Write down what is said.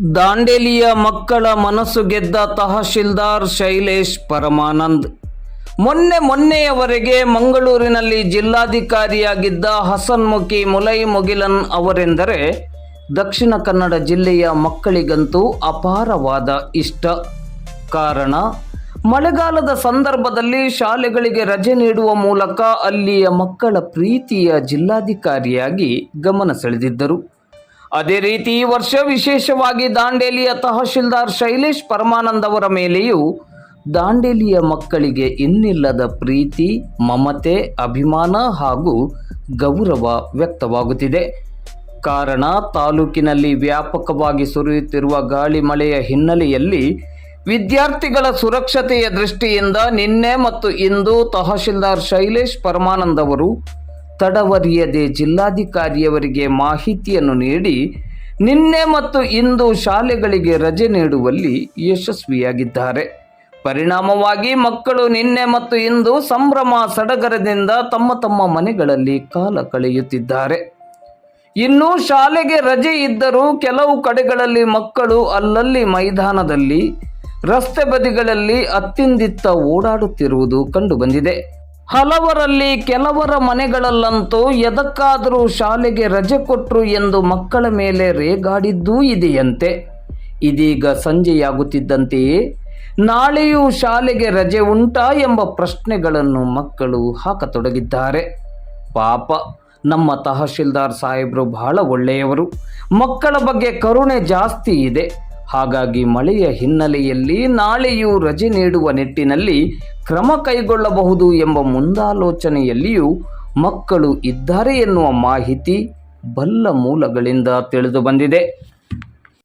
ದಾಂಡೇಲಿಯ ಮಕ್ಕಳ ಮನಸ್ಸು ಗೆದ್ದ ತಹಶೀಲ್ದಾರ್ ಶೈಲೇಶ್ ಪರಮಾನಂದ್. ಮೊನ್ನೆ ಮೊನ್ನೆಯವರೆಗೆ ಮಂಗಳೂರಿನಲ್ಲಿ ಜಿಲ್ಲಾಧಿಕಾರಿಯಾಗಿದ್ದ ಹಸನ್ಮುಖಿ ಮುಲೈ ಮುಗಿಲನ್ ಅವರೆಂದರೆ ದಕ್ಷಿಣ ಕನ್ನಡ ಜಿಲ್ಲೆಯ ಮಕ್ಕಳಿಗಂತೂ ಅಪಾರವಾದ ಇಷ್ಟ. ಕಾರಣ, ಮಳೆಗಾಲದ ಸಂದರ್ಭದಲ್ಲಿ ಶಾಲೆಗಳಿಗೆ ರಜೆ ನೀಡುವ ಮೂಲಕ ಅಲ್ಲಿಯ ಮಕ್ಕಳ ಪ್ರೀತಿಯ ಜಿಲ್ಲಾಧಿಕಾರಿಯಾಗಿ ಗಮನ ಸೆಳೆದಿದ್ದರು. ಅದೇ ರೀತಿ ಈ ವರ್ಷ ವಿಶೇಷವಾಗಿ ದಾಂಡೇಲಿಯ ತಹಶೀಲ್ದಾರ್ ಶೈಲೇಶ್ ಪರಮಾನಂದ್ ಅವರ ಮೇಲೆಯೂ ದಾಂಡೇಲಿಯ ಮಕ್ಕಳಿಗೆ ಇನ್ನಿಲ್ಲದ ಪ್ರೀತಿ, ಮಮತೆ, ಅಭಿಮಾನ ಹಾಗೂ ಗೌರವ ವ್ಯಕ್ತವಾಗುತ್ತಿದೆ. ಕಾರಣ, ತಾಲೂಕಿನಲ್ಲಿ ವ್ಯಾಪಕವಾಗಿ ಸುರಿಯುತ್ತಿರುವ ಗಾಳಿ ಮಳೆಯ ಹಿನ್ನೆಲೆಯಲ್ಲಿ ವಿದ್ಯಾರ್ಥಿಗಳ ಸುರಕ್ಷತೆಯ ದೃಷ್ಟಿಯಿಂದ ನಿನ್ನೆ ಮತ್ತು ಇಂದು ತಹಶೀಲ್ದಾರ್ ಶೈಲೇಶ್ ಪರಮಾನಂದ್ ಅವರು ತಡವರಿಯದೆ ಜಿಲ್ಲಾಧಿಕಾರಿಯವರಿಗೆ ಮಾಹಿತಿಯನ್ನು ನೀಡಿ ನಿನ್ನೆ ಮತ್ತು ಇಂದು ಶಾಲೆಗಳಿಗೆ ರಜೆ ನೀಡುವಲ್ಲಿ ಯಶಸ್ವಿಯಾಗಿದ್ದಾರೆ. ಪರಿಣಾಮವಾಗಿ ಮಕ್ಕಳು ನಿನ್ನೆ ಮತ್ತು ಇಂದು ಸಂಭ್ರಮ ಸಡಗರದಿಂದ ತಮ್ಮ ತಮ್ಮ ಮನೆಗಳಲ್ಲಿ ಕಾಲ ಕಳೆಯುತ್ತಿದ್ದಾರೆ. ಇನ್ನು ಶಾಲೆಗೆ ರಜೆ ಇದ್ದರೂ ಕೆಲವು ಕಡೆಗಳಲ್ಲಿ ಮಕ್ಕಳು ಅಲ್ಲಲ್ಲಿ ಮೈದಾನದಲ್ಲಿ, ರಸ್ತೆ ಬದಿಗಳಲ್ಲಿ ಅತ್ತಿಂದಿತ್ತ ಓಡಾಡುತ್ತಿರುವುದು ಕಂಡುಬಂದಿದೆ. ಹಲವರಲ್ಲಿ ಕೆಲವರ ಮನೆಗಳಲ್ಲಂತೂ ಎದಕ್ಕಾದರೂ ಶಾಲೆಗೆ ರಜೆ ಕೊಟ್ಟರು ಎಂದು ಮಕ್ಕಳ ಮೇಲೆ ರೇಗಾಡಿದ್ದೂ ಇದೆಯಂತೆ. ಇದೀಗ ಸಂಜೆಯಾಗುತ್ತಿದ್ದಂತೆಯೇ ನಾಳೆಯೂ ಶಾಲೆಗೆ ರಜೆ ಉಂಟಾ ಎಂಬ ಪ್ರಶ್ನೆಗಳನ್ನು ಮಕ್ಕಳು ಹಾಕತೊಡಗಿದ್ದಾರೆ. ಪಾಪ, ನಮ್ಮ ತಹಶೀಲ್ದಾರ್ ಸಾಹೇಬರು ಬಹಳ ಒಳ್ಳೆಯವರು. ಮಕ್ಕಳ ಬಗ್ಗೆ ಕರುಣೆ ಜಾಸ್ತಿ ಇದೆ. ಹಾಗಾಗಿ ಮಳೆಯ ಹಿನ್ನೆಲೆಯಲ್ಲಿ ನಾಳೆಯೂ ರಜೆ ನೀಡುವ ನಿಟ್ಟಿನಲ್ಲಿ ಕ್ರಮ ಕೈಗೊಳ್ಳಬಹುದು ಎಂಬ ಮುಂದಾಲೋಚನೆಯಲ್ಲಿಯೂ ಮಕ್ಕಳು ಇದ್ದಾರೆ ಎನ್ನುವ ಮಾಹಿತಿ ಬಲ್ಲ ಮೂಲಗಳಿಂದ ತಿಳಿದು ಬಂದಿದೆ.